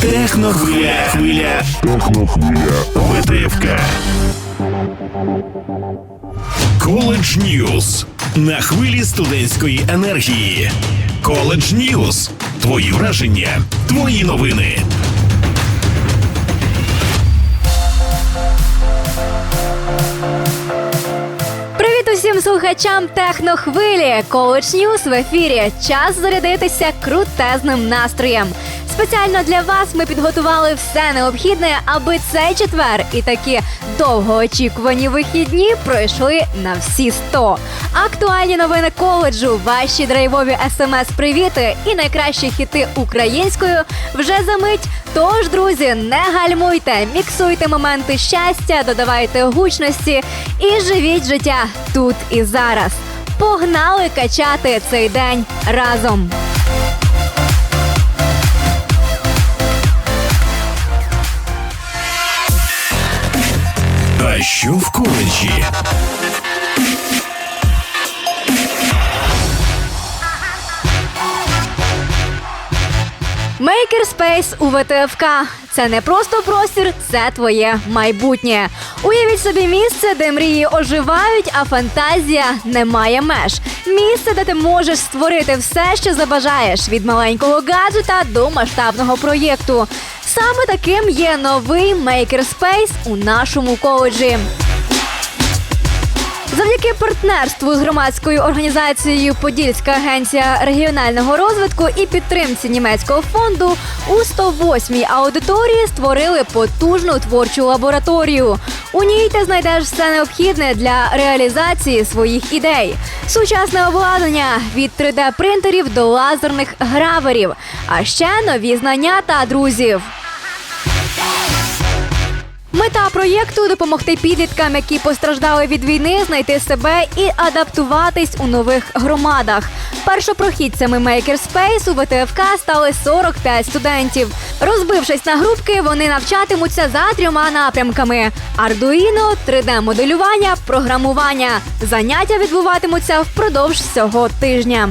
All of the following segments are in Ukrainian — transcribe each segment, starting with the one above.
Технохвиля. Хвиля. Технохвиля. ВТФК. Коледж Ньюз. На хвилі студентської енергії. Коледж Ньюз. Твої враження, твої новини. Привіт усім слухачам технохвилі! Коуч Ньюс в ефірі. Час зарядитися крутезним настроєм. Спеціально для вас ми підготували все необхідне, аби цей четвер і такі довгоочікувані вихідні пройшли на всі 100. Актуальні новини коледжу, ваші драйвові смс-привіти і найкращі хіти українською вже за мить. Тож, друзі, не гальмуйте, міксуйте моменти щастя, додавайте гучності і живіть життя тут і зараз. Погнали качати цей день разом. Що в коледжі? Мейкерспейс у ВТФК – це не просто простір, це твоє майбутнє. Уявіть собі місце, де мрії оживають, а фантазія не має меж. Місце, де ти можеш створити все, що забажаєш, від маленького гаджета до масштабного проєкту. Саме таким є новий мейкерспейс у нашому коледжі. Завдяки партнерству з громадською організацією Подільська агенція регіонального розвитку і підтримці німецького фонду у 108-й аудиторії створили потужну творчу лабораторію. У ній ти знайдеш все необхідне для реалізації своїх ідей. Сучасне обладнання від 3D-принтерів до лазерних граверів, а ще нові знання та друзів. Мета проєкту допомогти підліткам, які постраждали від війни, знайти себе і адаптуватись у нових громадах. Першопрохідцями Makerspace у ВТФК стали 45 студентів. Розбившись на групки, вони навчатимуться за трьома напрямками: Ардуїно, 3D-моделювання, програмування. Заняття відбуватимуться впродовж цього тижня.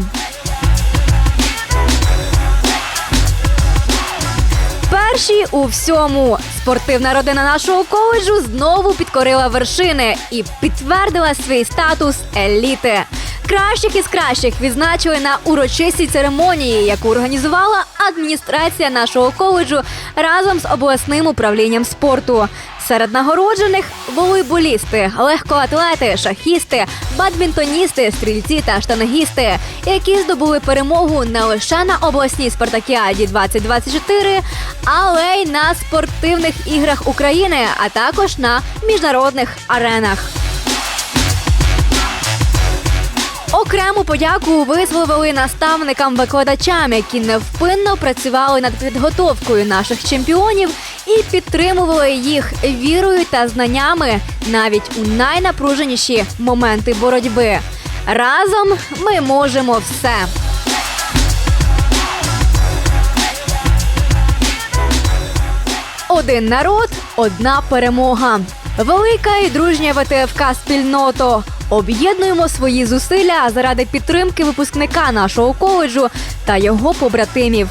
Перші у всьому спортивна родина нашого коледжу знову підкорила вершини і підтвердила свій статус еліти. Кращих із кращих відзначили на урочистій церемонії, яку організувала адміністрація нашого коледжу разом з обласним управлінням спорту. Серед нагороджених волейболісти, легкоатлети, шахісти, бадмінтоністи, стрільці та штангісти, які здобули перемогу не лише на обласній спартакіаді 2024, але й на спортивних іграх України, а також на міжнародних аренах. Окрему подяку висловили наставникам-викладачам, які невпинно працювали над підготовкою наших чемпіонів і підтримували їх вірою та знаннями навіть у найнапруженіші моменти боротьби. Разом ми можемо все. Один народ, одна перемога. Велика і дружня ВТФК спільното. Об'єднуємо свої зусилля заради підтримки випускника нашого коледжу та його побратимів.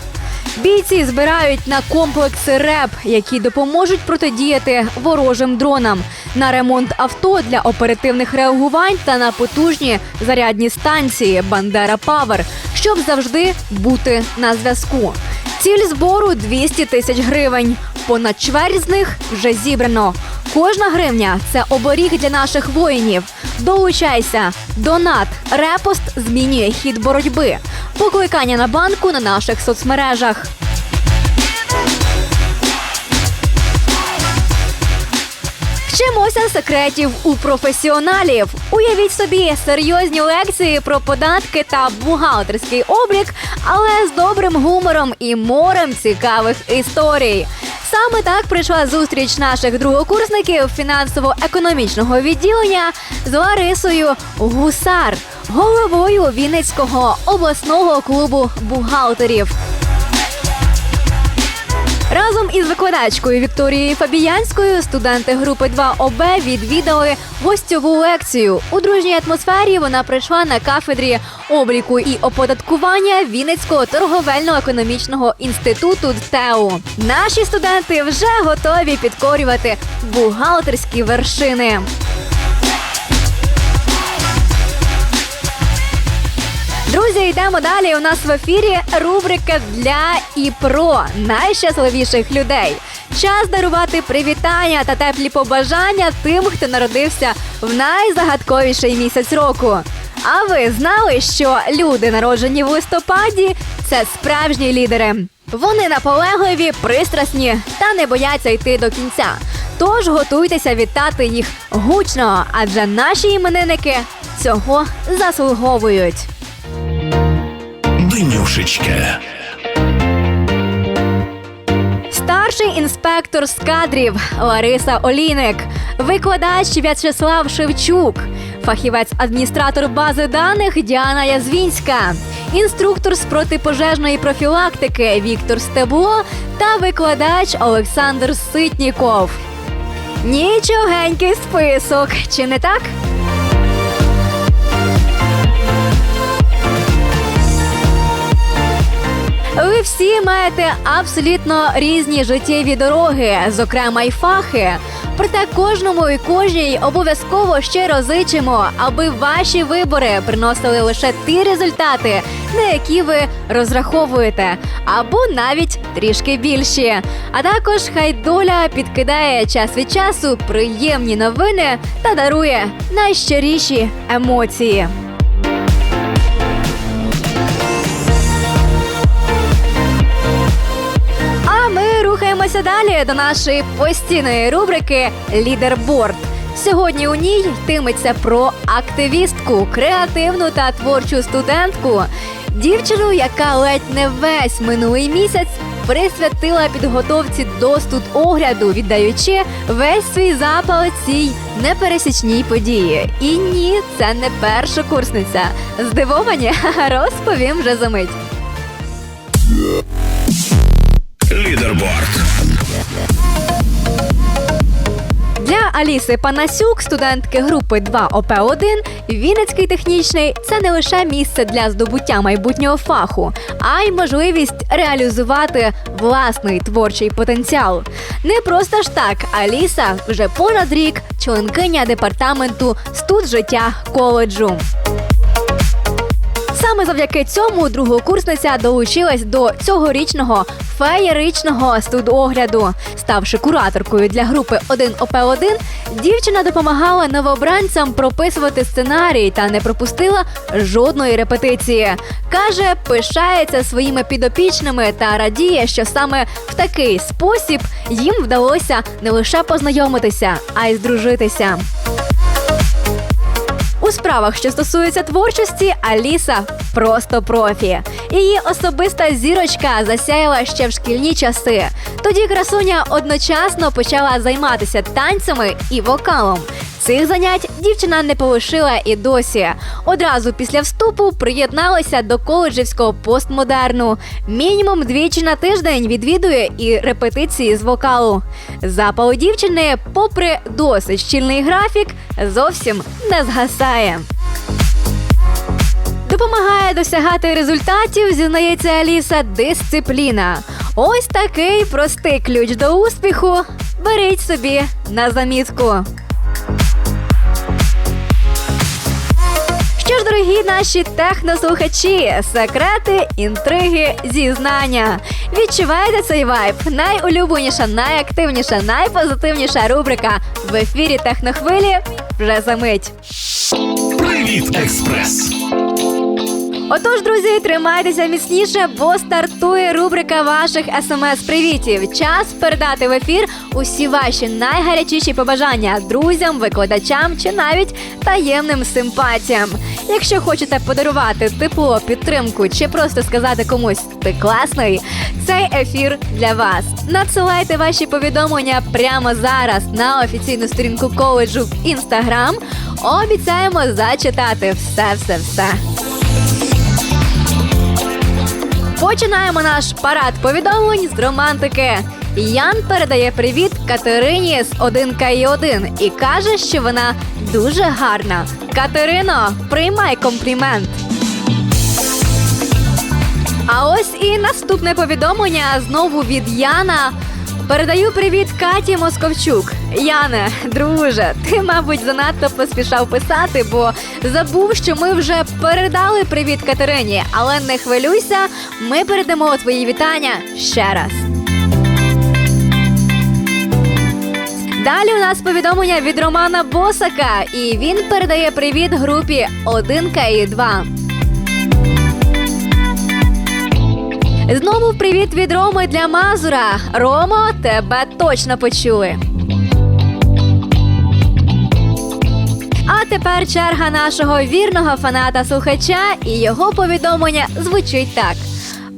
Бійці збирають на комплекси РЕП, які допоможуть протидіяти ворожим дронам, на ремонт авто для оперативних реагувань та на потужні зарядні станції Бандера Павер, щоб завжди бути на зв'язку. Ціль збору 200 тисяч гривень. Понад чверть з них вже зібрано. Кожна гривня це оберіг для наших воїнів. Долучайся, донат, репост змінює хід боротьби. Покликання на банку на наших соцмережах. Вчимося секретів у професіоналів. Уявіть собі серйозні лекції про податки та бухгалтерський облік, але з добрим гумором і морем цікавих історій. Саме так прийшла зустріч наших другокурсників фінансово-економічного відділення з Ларисою Гусар, головою Вінницького обласного клубу бухгалтерів. Разом із викладачкою Вікторією Фабіянською студенти групи 2 ОБ відвідали гостьову лекцію. У дружній атмосфері вона прийшла на кафедрі обліку і оподаткування Вінницького торговельно-економічного інституту ТЕУ. Наші студенти вже готові підкорювати бухгалтерські вершини. Друзі, йдемо далі. У нас в ефірі рубрика для і про найщасливіших людей. Час дарувати привітання та теплі побажання тим, хто народився в найзагадковіший місяць року. А ви знали, що люди, народжені в листопаді, це справжні лідери. Вони наполегливі, пристрасні та не бояться йти до кінця. Тож готуйтеся вітати їх гучно, адже наші іменинники цього заслуговують. Денюшечка. Старший інспектор з кадрів Лариса Олійник, викладач В'ячеслав Шевчук, фахівець-адміністратор бази даних Діана Язвінська, інструктор з протипожежної профілактики Віктор Стебло та викладач Олександр Ситніков. Нічогенький список, чи не так? Всі маєте абсолютно різні життєві дороги, зокрема й фахи. Проте кожному і кожній обов'язково щиро зичимо, аби ваші вибори приносили лише ті результати, на які ви розраховуєте, або навіть трішки більші. А також хай доля підкидає час від часу приємні новини та дарує найщиріші емоції. Рухаємося далі до нашої постійної рубрики Лідерборд. Сьогодні у ній йтиметься про активістку, креативну та творчу студентку, дівчину, яка ледь не весь минулий місяць присвятила підготовці до студогляду, віддаючи весь свій запал цій непересічній події. І ні, це не перша курсниця. Здивовані? Розповім вже за мить. Лідерборд. Аліси Панасюк, студентки групи 2 ОП1, Вінницький технічний це не лише місце для здобуття майбутнього фаху, а й можливість реалізувати власний творчий потенціал. Не просто ж так, Аліса вже понад рік членкиня департаменту студ-життя коледжу. Саме завдяки цьому другокурсниця долучилась до цьогорічного феєричного студогляду. Ставши кураторкою для групи 1 ОП1, дівчина допомагала новобранцям прописувати сценарій та не пропустила жодної репетиції. Каже, пишається своїми підопічними та радіє, що саме в такий спосіб їм вдалося не лише познайомитися, а й здружитися. У справах, що стосуються творчості, Аліса просто профі. Її особиста зірочка засяяла ще в шкільні часи. Тоді красуня одночасно почала займатися танцями і вокалом. Цих занять дівчина не полишила і досі. Одразу після вступу приєдналася до коледжівського постмодерну. Мінімум двічі на тиждень відвідує і репетиції з вокалу. Запал дівчини, попри досить щільний графік, зовсім не згасає. Допомагає досягати результатів, зізнається Аліса, дисципліна. Ось такий простий ключ до успіху. Беріть собі на замітку. Що ж, дорогі наші технослухачі, секрети, інтриги, зізнання. Відчуваєте цей вайб? Найулюбленіша, найактивніша, найпозитивніша рубрика в ефірі Технохвилі вже за мить. Привіт, експрес. Отож, друзі, тримайтеся міцніше, бо стартує рубрика ваших смс-привітів. Час передати в ефір усі ваші найгарячіші побажання друзям, викладачам чи навіть таємним симпатіям. Якщо хочете подарувати тепло, підтримку чи просто сказати комусь ти класний, цей ефір для вас. Надсилайте ваші повідомлення прямо зараз на офіційну сторінку коледжу в інстаграм. Обіцяємо зачитати все, все, все. Починаємо наш парад повідомлень з романтики. Ян передає привіт Катерині з 1К1 і каже, що вона дуже гарна. Катерино, приймай комплімент. А ось і наступне повідомлення знову від Яна. Передаю привіт Каті Московчук. Яне, друже, ти, мабуть, занадто поспішав писати, бо забув, що ми вже передали привіт Катерині. Але не хвилюйся, ми передамо твої вітання ще раз. Далі у нас повідомлення від Романа Босака, і він передає привіт групі 1К і 2. Знову привіт від Роми для Мазура. Ромо, тебе точно почули. А тепер черга нашого вірного фаната слухача, і його повідомлення звучить так: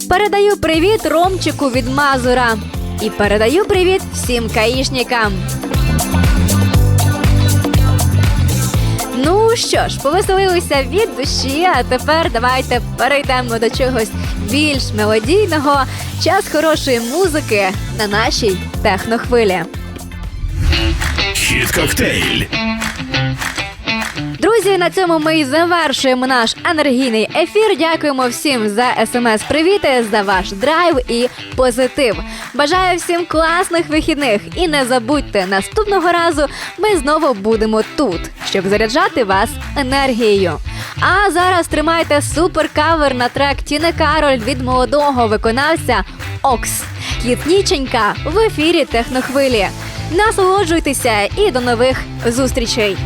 передаю привіт Ромчику від Мазура. І передаю привіт всім каїшникам. Ну що ж, повеселилися від душі, а тепер давайте перейдемо до чогось більш мелодійного. Час хорошої музики на нашій технохвилі. Хіт коктейль. Друзі, на цьому ми і завершуємо наш енергійний ефір. Дякуємо всім за смс-привіти, за ваш драйв і позитив. Бажаю всім класних вихідних і не забудьте, наступного разу ми знову будемо тут, щоб заряджати вас енергією. А зараз тримайте супер кавер на трек Тіни Кароль від молодого виконавця Окс. Квітніченька в ефірі Технохвилі. Насолоджуйтеся і до нових зустрічей.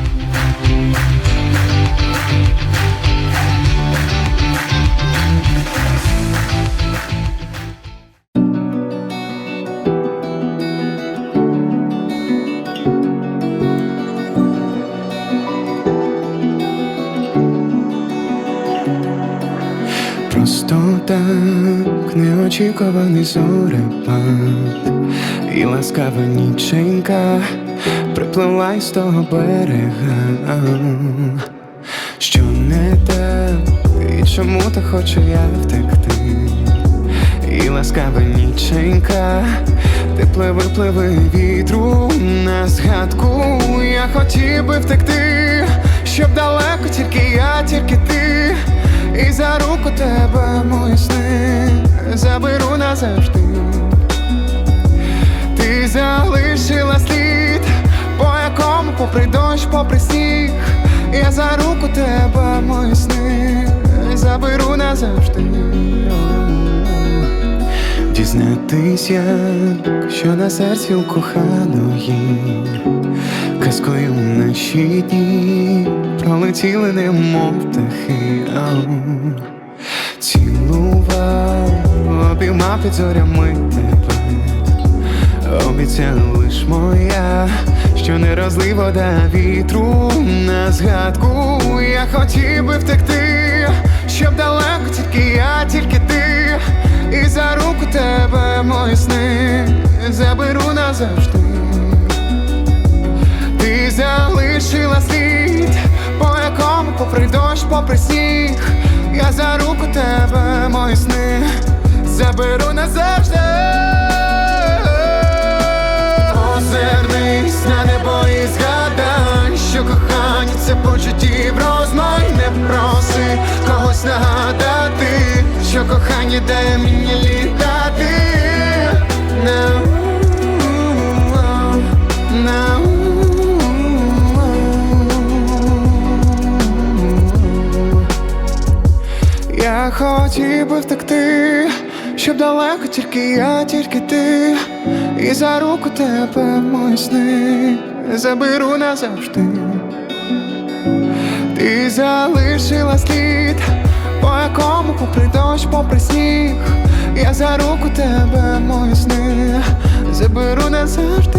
Просто так неочікуваний зорепад. І ласкава ніченька припливла із того берега. Що не так, і чому так хочу я втекти? І ласкава ніченька ти пливи, пливи вітру на згадку. Я хотів би втекти, за руку тебе мої сни. Заберу назавжди. Ти залишила слід, по якому попри дощ, попри сніг. Я за руку тебе мої сни. Заберу назавжди. Дізнатись, як що на серці у коханої Казкою наші дні пролетіли, немов птахи. Цілував, обіймав під зорями тебе Обіцяла лиш моя, що не розлий вода вітру на згадку. Я хотів би втекти, щоб далеко тільки я, тільки ти. І за руку тебе мої сни заберу назавжди залишила слід, по якому попри дощ, попри сніг. Я за руку тебе мої сни заберу назавжди. Озирнись на небо і згадай, що кохання це почуттів розмай Не проси. Когось нагадати, що кохання дає мені літати хотів би втекти, щоб далеко тільки я, тільки ти, і за руку тебе мої сни заберу назавжди. Ти залишила слід, по якому попри дощ, попри сніг, я за руку тебе мої сни заберу назавжди.